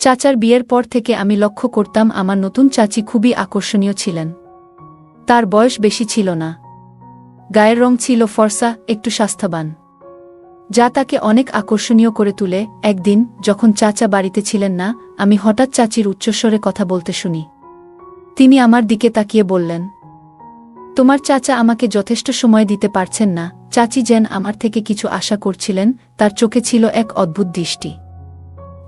চাচার বিয়ের পর থেকে আমি লক্ষ্য করতাম আমার নতুন চাচি খুবই আকর্ষণীয় ছিলেন। তার বয়স বেশি ছিল না। গায়ের রং ছিল ফর্সা, একটু স্বাস্থ্যবান। যা তাকে অনেক আকর্ষণীয় করে তুলে, একদিন, যখন চাচা বাড়িতে ছিলেন না, আমি হঠাৎ চাচির উচ্চস্বরে কথা বলতে শুনি। তিনি আমার দিকে তাকিয়ে বললেন, তোমার চাচা আমাকে যথেষ্ট সময় দিতে পারছেন না। চাচি যেন আমার থেকে কিছু আশা করছিলেন, তার চোখে ছিল এক অদ্ভুত দৃষ্টি।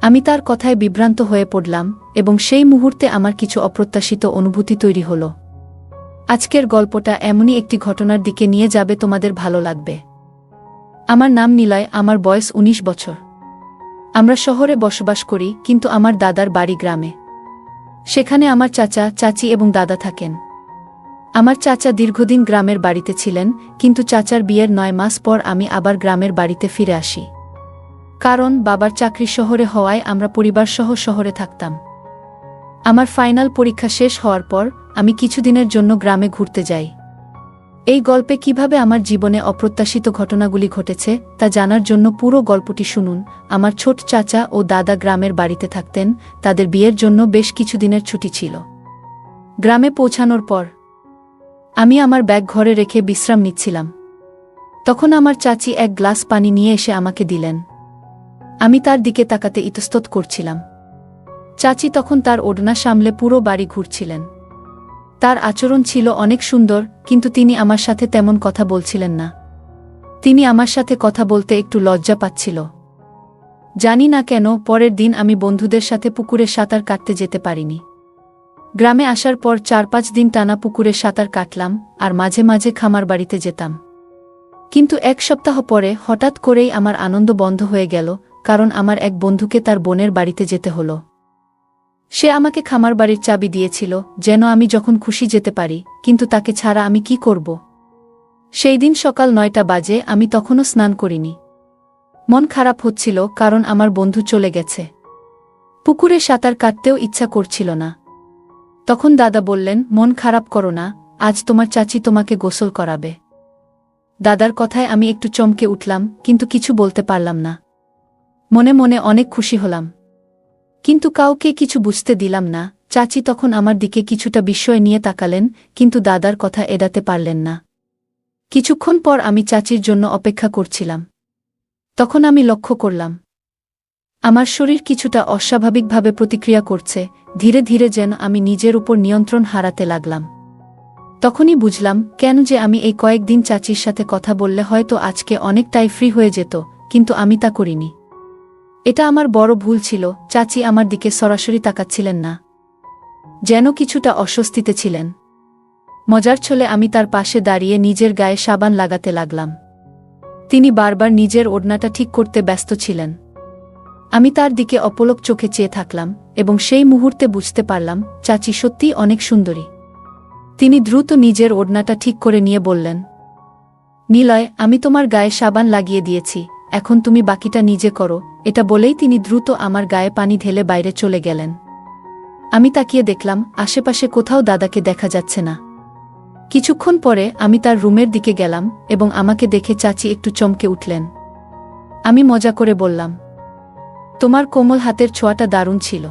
আমি তার কথায় বিভ্রান্ত হয়ে পড়লাম, এবং সেই মুহূর্তে আমার কিছু অপ্রত্যাশিত অনুভূতি তৈরি হল। আজকের গল্পটা এমনই একটি ঘটনার দিকে নিয়ে যাবে তোমাদের ভালো লাগবে। আমার নাম নিলয়, আমার বয়স ১৯ বছর। আমরা শহরে বসবাস করি, কিন্তু আমার দাদার বাড়ি গ্রামে। সেখানে আমার চাচা, চাচি এবং দাদা থাকেন। আমার চাচা দীর্ঘদিন গ্রামের বাড়িতে ছিলেন, কিন্তু চাচার বিয়ের নয় মাস পর আমি আবার গ্রামের বাড়িতে ফিরে আসি। কারণ বাবার চাকরি শহরে হওয়ায় আমরা পরিবারসহ শহরে থাকতাম। আমার ফাইনাল পরীক্ষা শেষ হওয়ার পর আমি কিছুদিনের জন্য গ্রামে ঘুরতে যাই। এই গল্পে কীভাবে আমার জীবনে অপ্রত্যাশিত ঘটনাগুলি ঘটেছে তা জানার জন্য পুরো গল্পটি শুনুন। আমার ছোট চাচা ও দাদা গ্রামের বাড়িতে থাকতেন, তাদের বিয়ের জন্য বেশ কিছুদিনের ছুটি ছিল। গ্রামে পৌঁছানোর পর আমি আমার ব্যাগ ঘরে রেখে বিশ্রাম নিচ্ছিলাম। তখন আমার চাচি এক গ্লাস পানি নিয়ে এসে আমাকে দিলেন। আমি তার দিকে তাকাতে ইতস্তত করছিলাম। চাচি তখন তার ওড়না সামলে পুরো বাড়ি ঘুরছিলেন। তার আচরণ ছিল অনেক সুন্দর, কিন্তু তিনি আমার সাথে তেমন কথা বলছিলেন না। তিনি আমার সাথে কথা বলতে একটু লজ্জা পাচ্ছিল। জানি না কেন, পরের দিন আমি বন্ধুদের সাথে পুকুরে সাঁতার কাটতে যেতে পারিনি। গ্রামে আসার পর চার পাঁচ দিন টানা পুকুরে সাঁতার কাটলাম, আর মাঝে মাঝে খামার বাড়িতে যেতাম। কিন্তু এক সপ্তাহ পরে হঠাৎ করেই আমার আনন্দ বন্ধ হয়ে গেল কারণ আমার এক বন্ধুকে তার বোনের বাড়িতে যেতে হলো। সে আমাকে খামার বাড়ির চাবি দিয়েছিল, যেন আমি যখন খুশি যেতে পারি, কিন্তু তাকে ছাড়া আমি কি করব? সেই দিন সকাল নয়টা বাজে, আমি তখনও স্নান করিনি। মন খারাপ হচ্ছিল, কারণ আমার বন্ধু চলে গেছে। পুকুরে সাঁতার কাটতেও ইচ্ছা করছিল না। তখন দাদা বললেন, মন খারাপ করো না, আজ তোমার চাচি তোমাকে গোসল করাবে। দাদার কথায় আমি একটু চমকে উঠলাম, কিন্তু কিছু বলতে পারলাম না। মনে মনে অনেক খুশি হলাম। কিন্তু কাউকে কিছু বুঝতে দিলাম না। চাচি তখন আমার দিকে কিছুটা বিস্ময় নিয়ে তাকালেন, কিন্তু দাদার কথা এড়াতে পারলেন না। কিছুক্ষণ পর আমি চাচির জন্য অপেক্ষা করছিলাম। তখন আমি লক্ষ্য করলাম, আমার শরীর কিছুটা অস্বাভাবিকভাবে প্রতিক্রিয়া করছে, ধীরে ধীরে যেন আমি নিজের উপর নিয়ন্ত্রণ হারাতে লাগলাম। তখনই বুঝলাম, কেন যে আমি এই কয়েকদিন চাচির সাথে কথা বললে হয়তো আজকে অনেকটাই ফ্রি হয়ে যেত, কিন্তু আমি তা করিনি। এটা আমার বড় ভুল ছিল, চাচি আমার দিকে সরাসরি তাকাচ্ছিলেন না। যেন কিছুটা অস্বস্তিতে ছিলেন। মজার ছলে আমি তার পাশে দাঁড়িয়ে নিজের গায়ে সাবান লাগাতে লাগলাম। তিনি বারবার নিজের ওড়নাটা ঠিক করতে ব্যস্ত ছিলেন। আমি তার দিকে অপলক চোখে চেয়ে থাকলাম এবং সেই মুহূর্তে বুঝতে পারলাম, চাচি সত্যিই অনেক সুন্দরী। তিনি দ্রুত নিজের ওড়নাটা ঠিক করে নিয়ে বললেন, নিলয়, আমি তোমার গায়ে সাবান লাগিয়ে দিয়েছি। এখন তুমি বাকিটা নিজে করো, এটা বলেই তিনি দ্রুত আমার গায়ে পানি ঢেলে বাইরে চলে গেলেন। আমি তাকিয়ে দেখলাম, আশেপাশে কোথাও দাদাকে দেখা যাচ্ছে না। কিছুক্ষণ পরে আমি তার রুমের দিকে গেলাম এবং আমাকে দেখে চাচি একটু চমকে উঠলেন। আমি মজা করে বললাম, তোমার কোমল হাতের ছোঁয়াটা দারুণ ছিল।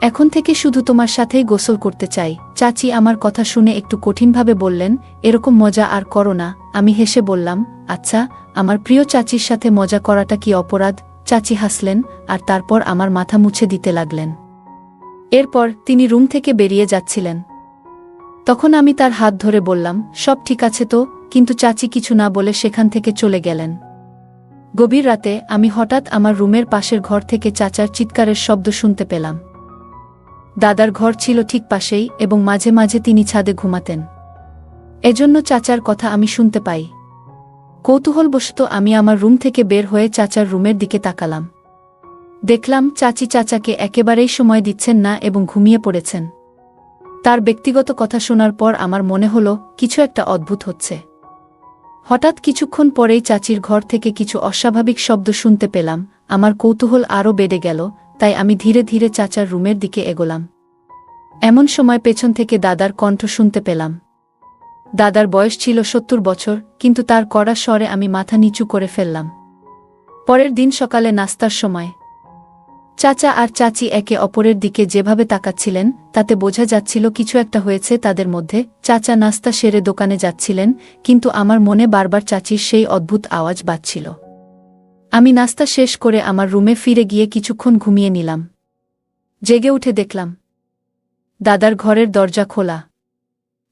এখন থেকে শুধু তোমার সাথেই গোসল করতে চাই। চাচি আমার কথা শুনে একটু কঠিনভাবে বললেন, এরকম মজা আর করো না। আমি হেসে বললাম আচ্ছা আমার প্রিয় চাচির সাথে মজা করাটা কি অপরাধ? চাচি হাসলেন আর তারপর আমার মাথা মুছে দিতে লাগলেন। এরপর তিনি রুম থেকে বেরিয়ে যাচ্ছিলেন। তখন আমি তার হাত ধরে বললাম, সব ঠিক আছে তো, কিন্তু চাচি কিছু না বলে সেখান থেকে চলে গেলেন। গভীর রাতে আমি হঠাৎ আমার রুমের পাশের ঘর থেকে চাচার চিৎকারের শব্দ শুনতে পেলাম। দাদার ঘর ছিল ঠিক পাশেই এবং মাঝে মাঝে তিনি ছাদে ঘুমাতেন। এজন্য চাচার কথা আমি শুনতে পাই। কৌতূহলবশত আমি আমার রুম থেকে বের হয়ে চাচার রুমের দিকে তাকালাম। দেখলাম চাচি চাচাকে একেবারেই সময় দিচ্ছেন না এবং ঘুমিয়ে পড়েছেন। তার ব্যক্তিগত কথা শোনার পর আমার মনে হল, কিছু একটা অদ্ভুত হচ্ছে। হঠাৎ কিছুক্ষণ পরেই চাচির ঘর থেকে কিছু অস্বাভাবিক শব্দ শুনতে পেলাম, আমার কৌতূহল আরও বেড়ে গেল, তাই আমি ধীরে ধীরে চাচার রুমের দিকে এগোলাম। এমন সময় পেছন থেকে দাদার কণ্ঠ শুনতে পেলাম। দাদার বয়স ছিল সত্তর বছর, কিন্তু তার কড়া স্বরে আমি মাথা নিচু করে ফেললাম। পরের দিন সকালে নাস্তার সময়। চাচা আর চাচি একে অপরের দিকে যেভাবে তাকাচ্ছিলেন, তাতে বোঝা যাচ্ছিল কিছু একটা হয়েছে তাদের মধ্যে, চাচা নাস্তা সেরে দোকানে যাচ্ছিলেন, কিন্তু আমার মনে বারবার চাচির সেই অদ্ভুত আওয়াজ বাজছিল। আমি নাস্তা শেষ করে আমার রুমে ফিরে গিয়ে কিছুক্ষণ ঘুমিয়ে নিলাম। জেগে উঠে দেখলাম, দাদার ঘরের দরজা খোলা।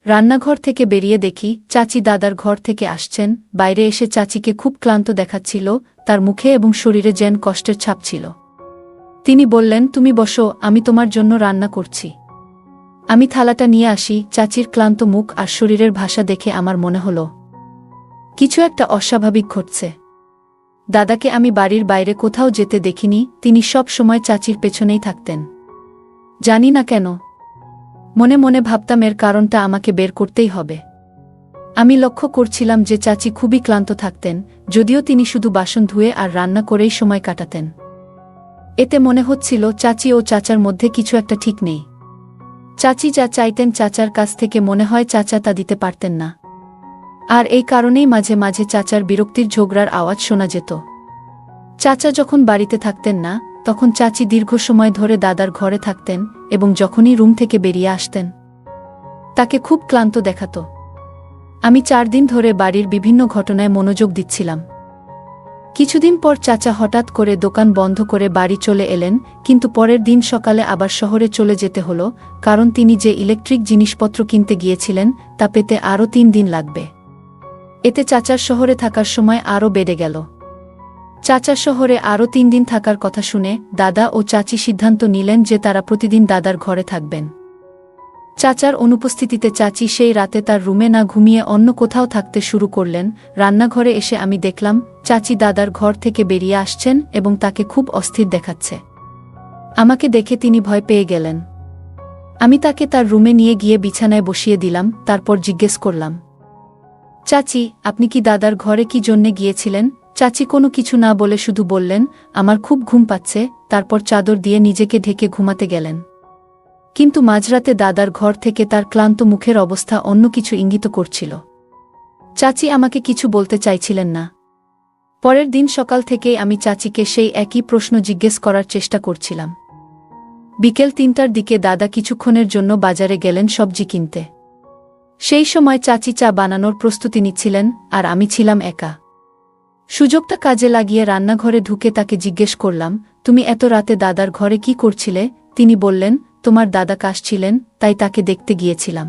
রান্নাঘর থেকে বেরিয়ে দেখি চাচি দাদার ঘর থেকে আসছেন, বাইরে এসে চাচিকে খুব ক্লান্ত দেখাচ্ছিল, তার মুখে এবং শরীরে যেন কষ্টের ছাপ ছিল। তিনি বললেন, তুমি বসো, আমি তোমার জন্য রান্না করছি। আমি থালাটা নিয়ে আসি, চাচির ক্লান্ত মুখ আর শরীরের ভাষা দেখে আমার মনে হল। কিছু একটা অস্বাভাবিক ঘটছে। দাদাকে আমি বাড়ির বাইরে কোথাও যেতে দেখিনি, তিনি সব সময় চাচির পেছনেই থাকতেন। জানি না কেন মনে মনে ভাবতাম এর কারণটা আমাকে বের করতেই হবে। আমি লক্ষ্য করছিলাম যে চাচি খুবই ক্লান্ত থাকতেন, যদিও তিনি শুধু বাসন ধুয়ে আর রান্না করেই সময় কাটাতেন। এতে মনে হচ্ছিল চাচি ও চাচার মধ্যে কিছু একটা ঠিক নেই। চাচি যা চাইতেন চাচার কাছ থেকে মনে হয় চাচা তা দিতে পারতেন না। আর এই কারণেই মাঝে মাঝে চাচার বিরক্তির ঝগড়ার আওয়াজ শোনা যেত। চাচা যখন বাড়িতে থাকতেন না তখন চাচি দীর্ঘ সময় ধরে দাদার ঘরে থাকতেন এবং যখনই রুম থেকে বেরিয়ে আসতেন, তাকে খুব ক্লান্ত দেখাত। আমি চার দিন ধরে বাড়ির বিভিন্ন ঘটনায় মনোযোগ দিচ্ছিলাম। কিছুদিন পর চাচা হঠাৎ করে দোকান বন্ধ করে বাড়ি চলে এলেন, কিন্তু পরের দিন সকালে আবার শহরে চলে যেতে হল, কারণ তিনি যে ইলেকট্রিক জিনিসপত্র কিনতে গিয়েছিলেন, তা পেতে আরও তিন দিন লাগবে। এতে চাচার শহরে থাকার সময় আরও বেড়ে গেল। চাচা শহরে আরও তিন দিন থাকার কথা শুনে দাদা ও চাচি সিদ্ধান্ত নিলেন যে তারা প্রতিদিন দাদার ঘরে থাকবেন। চাচার অনুপস্থিতিতে চাচি সেই রাতে তার রুমে না ঘুমিয়ে অন্য কোথাও থাকতে শুরু করলেন। রান্নাঘরে এসে আমি দেখলাম, চাচি দাদার ঘর থেকে বেরিয়ে আসছেন এবং তাকে খুব অস্থির দেখাচ্ছে। আমাকে দেখে তিনি ভয় পেয়ে গেলেন। আমি তাকে তার রুমে নিয়ে গিয়ে বিছানায় বসিয়ে দিলাম, তারপর জিজ্ঞেস করলাম, চাচি, আপনি কি দাদার ঘরে কি জন্যে গিয়েছিলেন? চাচি কোনো কিছু না বলে শুধু বললেন, আমার খুব ঘুম পাচ্ছে। তারপর চাদর দিয়ে নিজেকে ঢেকে ঘুমাতে গেলেন। কিন্তু মাঝরাতে দাদার ঘর থেকে তার ক্লান্ত মুখের অবস্থা অন্য কিছু ইঙ্গিত করছিল। চাচি আমাকে কিছু বলতে চাইছিলেন না। পরের দিন সকাল থেকেই আমি চাচিকে সেই একই প্রশ্ন জিজ্ঞেস করার চেষ্টা করছিলাম। বিকেল তিনটার দিকে দাদা কিছুক্ষণের জন্য বাজারে গেলেন সবজি কিনতে। সেই সময় চাচি চা বানানোর প্রস্তুতি নিচ্ছিলেন, আর আমি ছিলাম একা। সুযোগটা কাজে লাগিয়ে রান্নাঘরে ঢুকে তাকে জিজ্ঞেস করলাম, তুমি এত রাতে দাদার ঘরে কি করছিলে? তিনি বললেন, তোমার দাদা কাশছিলেন তাই তাকে দেখতে গিয়েছিলাম।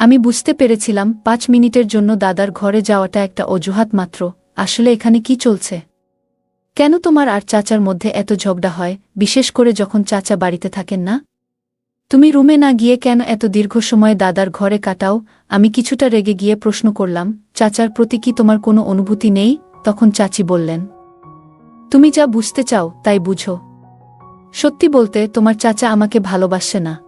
আমি বুঝতে পেরেছিলাম, পাঁচ মিনিটের জন্য দাদার ঘরে যাওয়াটা একটা অজুহাত মাত্র, আসলে এখানে কি চলছে? কেন তোমার আর চাচার মধ্যে এত ঝগড়া হয়, বিশেষ করে যখন চাচা বাড়িতে থাকেন না? তুমি রুমে না গিয়ে কেন এত দীর্ঘ সময় দাদার ঘরে কাটাও? আমি কিছুটা রেগে গিয়ে প্রশ্ন করলাম, চাচার প্রতি কি তোমার কোনো অনুভূতি নেই? তখন চাচি বললেন, তুমি যা বুঝতে চাও, তাই বুঝো। সত্যি বলতে, তোমার চাচা আমাকে ভালোবাসে না।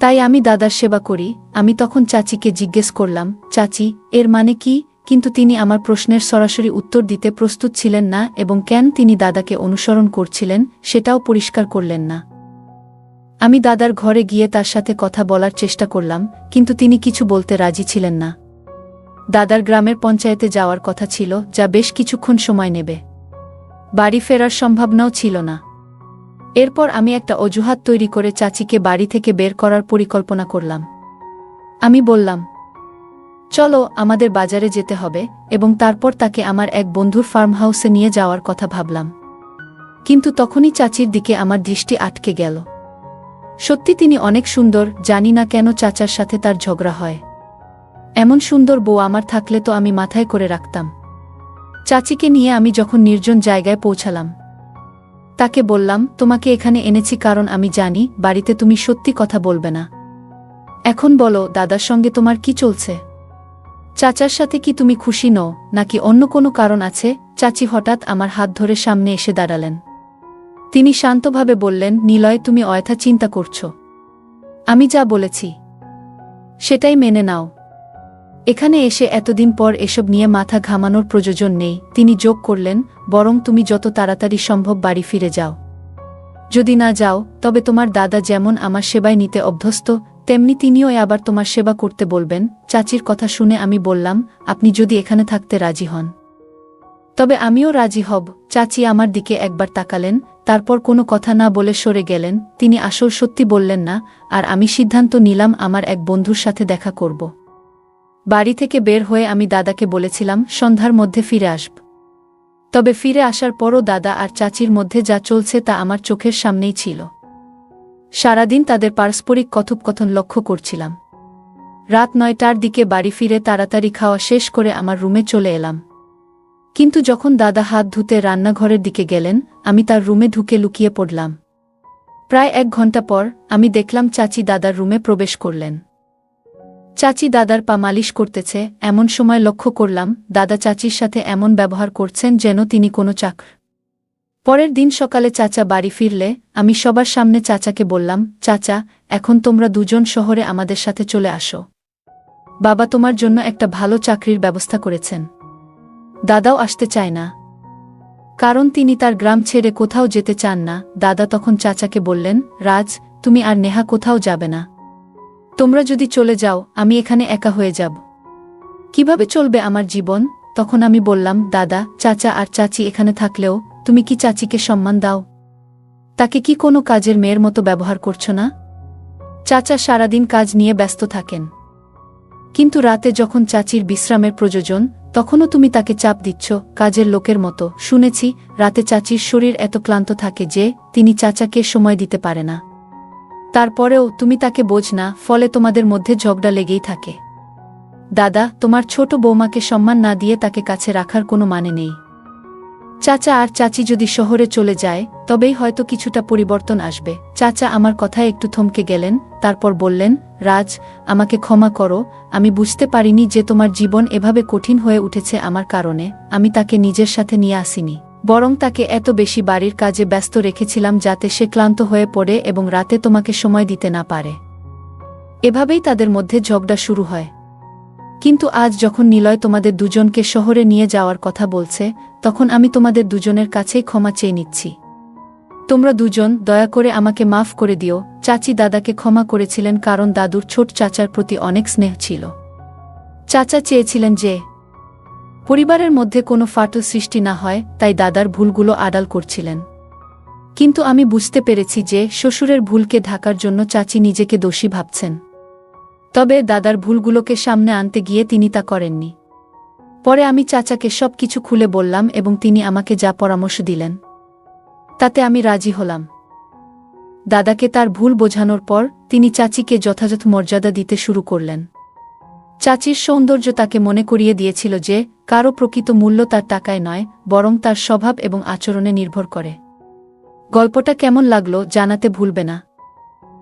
তাই আমি দাদার সেবা করি। আমি তখন চাচিকে জিজ্ঞেস করলাম, চাচি, এর মানে কি? কিন্তু তিনি আমার প্রশ্নের সরাসরি উত্তর দিতে প্রস্তুত ছিলেন না এবং কেন তিনি দাদাকে অনুসরণ করছিলেন, সেটাও পরিষ্কার করলেন না। আমি দাদার ঘরে গিয়ে তার সাথে কথা বলার চেষ্টা করলাম, কিন্তু তিনি কিছু বলতে রাজি ছিলেন না। দাদার গ্রামের পঞ্চায়েতে যাওয়ার কথা ছিল, যা বেশ কিছুক্ষণ সময় নেবে। বাড়ি ফেরার সম্ভাবনাও ছিল না। এরপর আমি একটা অজুহাত তৈরি করে চাচিকে বাড়ি থেকে বের করার পরিকল্পনা করলাম। আমি বললাম, চলো, আমাদের বাজারে যেতে হবে, এবং তারপর তাকে আমার এক বন্ধুর ফার্ম হাউসে নিয়ে যাওয়ার কথা ভাবলাম। কিন্তু তখনই চাচির দিকে আমার দৃষ্টি আটকে গেল। সত্যি তিনি অনেক সুন্দর, জানি না কেন চাচার সাথে তার ঝগড়া হয়। এমন সুন্দর বউ আমার থাকলে তো আমি মাথায় করে রাখতাম। চাচিকে নিয়ে আমি যখন নির্জন জায়গায় পৌঁছালাম, তাকে বললাম, তোমাকে এখানে এনেছি কারণ আমি জানি, বাড়িতে তুমি সত্যি কথা বলবে না। এখন বলো, দাদার সঙ্গে তোমার কি চলছে? চাচার সাথে কি তুমি খুশি নও, নাকি অন্য কোনো কারণ আছে? চাচি হঠাৎ আমার হাত ধরে সামনে এসে দাঁড়ালেন। তিনি শান্তভাবে বললেন, নিলয়, তুমি অয়থা চিন্তা করছ। আমি যা বলেছি, সেটাই মেনে নাও। এখানে এসে এতদিন পর এসব নিয়ে মাথা ঘামানোর প্রয়োজন নেই। তিনি যোগ করলেন, বরং তুমি যত তাড়াতাড়ি সম্ভব বাড়ি ফিরে যাও। যদি না যাও, তবে তোমার দাদা যেমন আমার সেবায় নিতে অভ্যস্ত, তেমনি তিনিও আবার তোমার সেবা করতে বলবেন। চাচির কথা শুনে আমি বললাম, আপনি যদি এখানে থাকতে রাজি হন। তবে আমিও রাজি হব। চাচি আমার দিকে একবার তাকালেন তারপর কোনো কথা না বলে সরে গেলেন, তিনি আসল সত্যি বললেন না, আর আমি সিদ্ধান্ত নিলাম আমার এক বন্ধুর সাথে দেখা করব। বাড়ি থেকে বের হয়ে আমি দাদাকে বলেছিলাম, সন্ধ্যার মধ্যে ফিরে আসব। তবে ফিরে আসার পরও দাদা আর চাচির মধ্যে যা চলছে তা আমার চোখের সামনেই ছিল। সারাদিন তাদের পারস্পরিক কথোপকথন লক্ষ্য করছিলাম। রাত নয়টার দিকে বাড়ি ফিরে তাড়াতাড়ি খাওয়া শেষ করে আমার রুমে চলে এলাম। কিন্তু যখন দাদা হাত ধুতে রান্নাঘরের দিকে গেলেন, আমি তার রুমে ঢুকে লুকিয়ে পড়লাম। প্রায় এক ঘণ্টা পর, আমি দেখলাম চাচি দাদার রুমে প্রবেশ করলেন। চাচি দাদার পা মালিশ করতেছে, এমন সময় লক্ষ্য করলাম, দাদা চাচির সাথে এমন ব্যবহার করছেন যেন তিনি কোনো চাকর পরের দিন সকালে চাচা বাড়ি ফিরলে, আমি সবার সামনে চাচাকে বললাম, চাচা, এখন তোমরা দুজন শহরে আমাদের সাথে চলে আসো। বাবা তোমার জন্য একটা ভালো চাকরির ব্যবস্থা করেছেন। দাদাও আসতে চায় না। কারণ তিনি তার গ্রাম ছেড়ে কোথাও যেতে চান না। দাদা তখন চাচাকে বললেন, রাজ, তুমি আর নেহা কোথাও যাবে না। তোমরা যদি চলে যাও, আমি এখানে একা হয়ে যাব। কীভাবে চলবে আমার জীবন? তখন আমি বললাম, দাদা, চাচা আর চাচি এখানে থাকলেও, তুমি কি চাচিকে সম্মান দাও? তাকে কি কোনো কাজের মেয়ের মতো ব্যবহার করছ না? চাচা সারাদিন কাজ নিয়ে ব্যস্ত থাকেন। কিন্তু রাতে যখন চাচির বিশ্রামের প্রয়োজন তখনও তুমি তাকে চাপ দিচ্ছ, কাজের লোকের মতো। শুনেছি, রাতে চাচির শরীর এত ক্লান্ত থাকে যে, তিনি চাচাকে সময় দিতে পারে না। তারপরেও তুমি তাকে বোঝ না, ফলে তোমাদের মধ্যে ঝগড়া লেগেই থাকে। দাদা, তোমার ছোট বৌমাকে সম্মান না দিয়ে তাকে কাছে রাখার কোনো মানে নেই। চাচা আর চাচি যদি শহরে চলে যায়, তবেই হয়তো কিছুটা পরিবর্তন আসবে। চাচা আমার কথায় একটু থমকে গেলেন, তারপর বললেন, রাজ, আমাকে ক্ষমা করো, আমি বুঝতে পারিনি যে তোমার জীবন এভাবে কঠিন হয়ে উঠেছে আমার কারণে, আমি তাকে নিজের সাথে নিয়ে আসিনি। বরং তাকে এত বেশি বাড়ির কাজে ব্যস্ত রেখেছিলাম যাতে সে ক্লান্ত হয়ে পড়ে এবং রাতে তোমাকে সময় দিতে না পারে। এভাবেই তাদের মধ্যে ঝগড়া শুরু হয়। কিন্তু আজ যখন নিলয় তোমাদের দুজনকে শহরে নিয়ে যাওয়ার কথা বলছে, তখন আমি তোমাদের দুজনের কাছেই ক্ষমা চেয়ে নিচ্ছি। তোমরা দুজন, দয়া করে আমাকে মাফ করে দিও, চাচি দাদাকে ক্ষমা করেছিলেন কারণ দাদুর ছোট চাচার প্রতি অনেক স্নেহ ছিল। চাচা চেয়েছিলেন যে, পরিবারের মধ্যে কোনো ফাটল সৃষ্টি না হয়, তাই দাদার ভুলগুলো আড়াল করছিলেন। কিন্তু আমি বুঝতে পেরেছি যে, শ্বশুরের ভুলকে ঢাকার জন্য চাচি নিজেকে দোষী ভাবছেন। তবে দাদার ভুলগুলোকে সামনে আনতে গিয়ে তিনি তা করেননি। পরে আমি চাচাকে সব কিছু খুলে বললাম এবং তিনি আমাকে যা পরামর্শ দিলেন, তাতে আমি রাজি হলাম। দাদাকে তার ভুল বোঝানোর পর তিনি চাচিকে যথাযথ মর্যাদা দিতে শুরু করলেন। চাচির সৌন্দর্য তাকে মনে করিয়ে দিয়েছিল যে, কারও প্রকৃত মূল্য তার টাকায় নয়, বরং তার স্বভাব এবং আচরণে নির্ভর করে। গল্পটা কেমন লাগল জানাতে ভুলবে না।